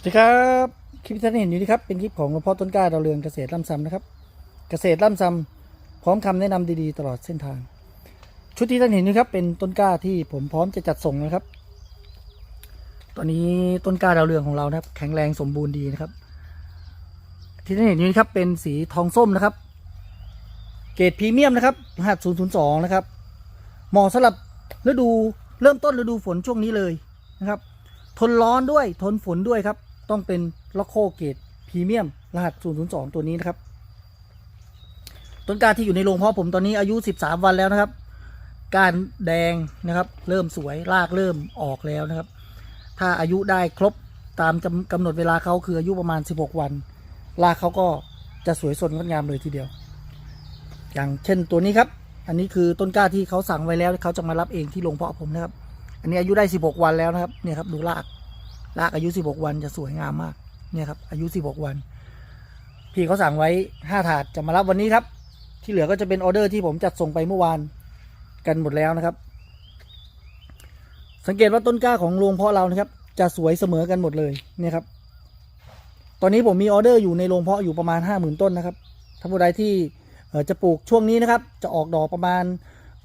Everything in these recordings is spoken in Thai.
สวัสดีครับ คลิปที่ท่านเห็นอยู่นี่ครับ เป็นคลิปของหลวงพ่อต้นกล้าดาวเรืองเกษตรล่ำซำนะครับ เกษตรล่ำซำพร้อมคำแนะนำดีๆ ตลอดเส้นทาง ชุดที่ท่านเห็นนี่ครับเป็นต้นกล้าที่ผมพร้อมจะจัดส่งนะครับ ตอนนี้ต้นกล้าดาวเรืองของเรานะครับ แข็งแรงสมบูรณ์ดีนะครับ ที่ท่านเห็นอยู่นี่ครับเป็นสีทองส้มนะครับ เกรดพรีเมียมนะครับรหัส002 นะครับ เหมาะสำหรับฤดูเริ่มต้นฤดูฝนช่วงนี้เลยนะครับ ทนร้อนด้วยทนฝนด้วยครับ ต้องเป็นล็อกโคเกตพรีเมียมรหัส 002 ตัวนี้นะครับ ต้นกล้าที่อยู่ในโรงเพาะผมตอนนี้อายุ 13 วันแล้วนะครับ การแดงนะครับ เริ่มสวยรากเริ่มออกแล้วนะครับ ถ้าอายุได้ครบตามกำหนดเวลาเขาคืออายุประมาณ 16 วัน รากเขาก็จะสวยสดงดงามเลยทีเดียว อย่างเช่นตัวนี้ครับ อันนี้คือต้นกล้าที่เขาสั่งไว้แล้วเขาจะมารับเองที่โรงเพาะผมนะครับ อันนี้อายุได้ 16 วันแล้วนะครับ เนี่ยครับดูราก รากอายุ 16 วันจะสวยงามมาก เนี่ยครับ อายุ 16 วัน พี่เขาสั่งไว้ 5 ถาดจะมารับวันนี้ครับ ที่เหลือก็จะเป็นออเดอร์ที่ผมจัดส่งไปเมื่อวานกันหมดแล้วนะครับ สังเกตว่าต้นกล้าของโรงเพาะเรานะครับ จะสวยเสมอกันหมดเลยเนี่ยครับ ตอนนี้ผมมีออเดอร์อยู่ในโรงเพาะอยู่ประมาณ 50,000 ต้นนะครับถ้านผู้ใดที่จะปลูกช่วงนี้นะครับ จะออกดอกประมาณ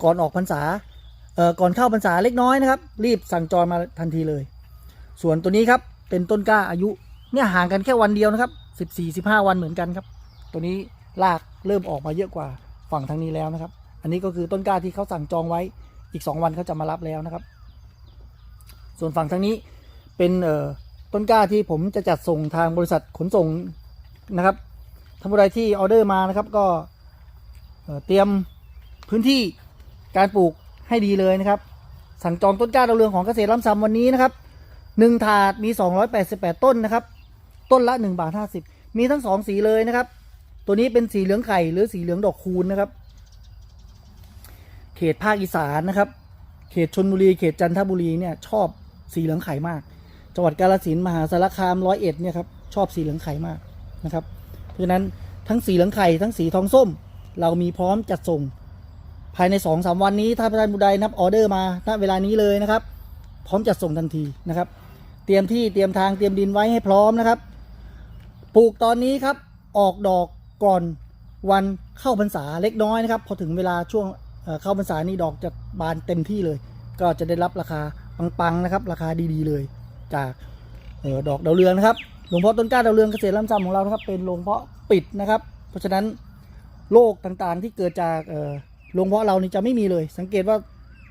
ก่อนออกพรรษาเอ่อก่อนเข้าพรรษาเล็กน้อยนะครับ รีบสั่งจองมาทันทีเลย ส่วนตัวนี้ครับเป็นต้นกล้าอายุเนี่ยห่างกันแค่วันเดียวนะครับสิบสี่สิบห้าวันเหมือนกันครับ ตัวนี้รากเริ่มออกมาเยอะกว่าฝั่งทางนี้แล้วนะครับ อันนี้ก็คือต้นกล้าที่เขาสั่งจองไว้อีกสองวันเขาจะมารับแล้วนะครับ ส่วนฝั่งทางนี้เป็นเอ่อต้นกล้าที่ผมจะจัดส่งทางบริษัทขนส่งนะครับท่านผู้ใดที่ออเดอร์มานะครับก็เเตรียมพื้นที่การปลูกให้ดีเลยนะครับ สั่งจองต้นกล้าดาวเรืองของเกษตรล้ำซำวันนี้นะครับ หนึ่งถาดมี 288 ต้นนะครับ ต้นละ1บาท50 มีทั้งสองสีเลยนะครับ ตัวนี้เป็นสีเหลืองไข่หรือสีเหลืองดอกคูณนะครับ เขตภาคอีสานนะครับ เขตชนบุรี เขตจันทบุรีเนี่ยชอบสีเหลืองไข่มาก จังหวัดกาฬสินธุ์มหาสารคามร้อยเอ็ดเนี่ยครับชอบสีเหลืองไข่มากนะครับ เพราะฉะนั้นทั้งสีเหลืองไข่ทั้งสีทองส้ม เรามีพร้อมจัดส่ง ภายใน2อสวันนี้ถ้าท่านผู้ใดนับออเดอร์มาณเวลานี้เลยนะครับ พร้อมจัดส่งทันทีนะครับ เตรียมที่เตรียมทางเตรียมดินไว้ให้พร้อมนะครับ ปลูกตอนนี้ครับ ออกดอกก่อนวันเข้าพรรษาเล็กน้อยนะครับ พอถึงเวลาช่วงเเข้าพรรษานี่ดอกจะบานเต็มที่เลย ก็จะได้รับราคาปังๆนะครับ ราคาดีๆเลย จากออดอกดาวเรืองนะครับหลวงพ่อต้นกล้าดาวเรืองเกษตรล้ำซ้ำของเรานะครับ เป็นโรงเพาะปิดนะครับ เพราะฉะนั้นโรคต่างๆที่เกิดจากเอ่อโรงเพาะเรานี่จะไม่มีเลย สังเกตว่า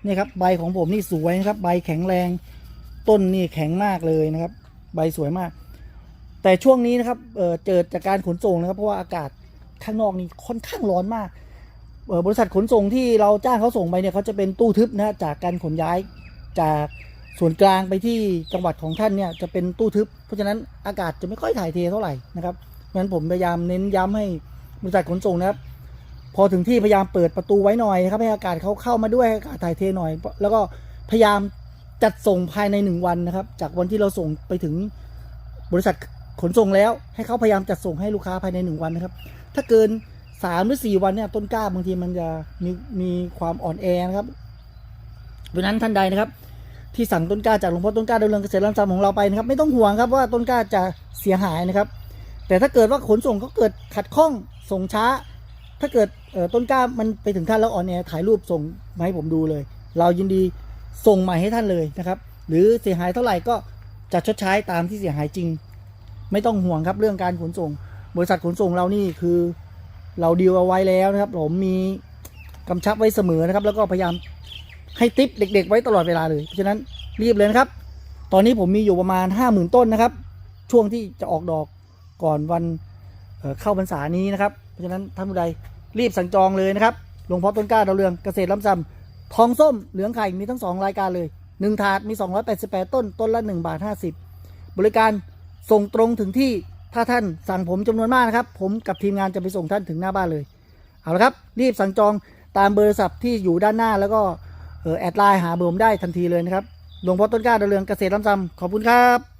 นี่ครับใบของผมนี่สวยนะครับ ใบแข็งแรง ต้นนี่แข็งมากเลยนะครับ ใบสวยมาก แต่ช่วงนี้นะครับเเจอจากการขนส่งนะครับ เพราะว่าอากาศข้างนอกนี่ค่อนข้างร้อนมากบริษัทขนส่งที่เราจ้างเขาส่งไปเนี่ยเขาจะเป็นตู้ทึบนะจากการขนย้ายจากส่วนกลางไปที่จังหวัดของท่านเนี่ยจะเป็นตู้ทึบ เพราะฉะนั้นอากาศจะไม่ค่อยถ่ายเทเท่าไหร่นะครับเพราะฉะนั้นผมพยายามเน้นย้ำให้บริษัทขนส่งนะครับ พอถึงที่พยายามเปิดประตูไว้หน่อยนะครับให้อากาศเขาเข้ามาด้วยอากาศถ่ายเทหน่อย แล้วก็พยายาม จัดส่งภายในหนึ่งวันนะครับ จากวันที่เราส่งไปถึงบริษัทขนส่งแล้ว ให้เขาพยายามจัดส่งให้ลูกค้าภายในหนึ่งวันนะครับ ถ้าเกินสามหรือสี่วันเนี่ยต้นกล้าบางทีมันจะมีมีความอ่อนแอนะครับเพราะฉะนั้นท่านใดนะครับ ที่สั่งต้นกล้าจากหลวงพ่อต้นกล้าดาวเรืองเกษตรล้ำซ้ำของเราไปนะครับ ไม่ต้องห่วงครับว่าต้นกล้าจะเสียหายนะครับ แต่ถ้าเกิดว่าขนส่งเขาเกิดขัดข้องส่งช้า ถ้าเกิดเอ่อต้นกล้ามันไปถึงท่านแล้วอ่อนแอถ่ายรูปส่งมาให้ผมดูเลย เรายินดี ส่งใหม่ให้ท่านเลยนะครับ หรือเสียหายเท่าไหร่ก็จะชดใช้ตามที่เสียหายจริง ไม่ต้องห่วงครับเรื่องการขนส่ง บริษัทขนส่งเรานี่คือ เราดีลเอาไว้แล้วนะครับ ผมมีกำชับไว้เสมอนะครับ แล้วก็พยายามให้ติปเด็ก ๆ ไว้ตลอดเวลาเลย เพราะฉะนั้นรีบเลยนะครับ ตอนนี้ผมมีอยู่ประมาณ 5 0,000 ต้นนะครับ ช่วงที่จะออกดอกก่อนวันเเข้าพรรษานี้นะครับ เพราะฉะนั้นท่านผู้ใดรีบสั่งจองเลยนะครับหลวงพ่อต้นกล้าดาวเรืองเกษตรล้ำซ้ำ ทองส้มเหลืองไข่มีทั้งสองรายการเลยหนึ่งถาดมี 288 ต้น ต้นละ1บาท50 บริการส่งตรงถึงที่ถ้าท่านสั่งผมจำนวนมากนะครับ ผมกับทีมงานจะไปส่งท่านถึงหน้าบ้านเลย เอาละครับ รีบสั่งจองตามเบอร์ศัพท์ที่อยู่ด้านหน้าแล้วก็ออแอดไลน์หาเบอร์ผมได้ทันทีเลยนะครับหลวงพ่อต้นกล้าดาเรืองเกษตรล้ำซำขอบคุณครับ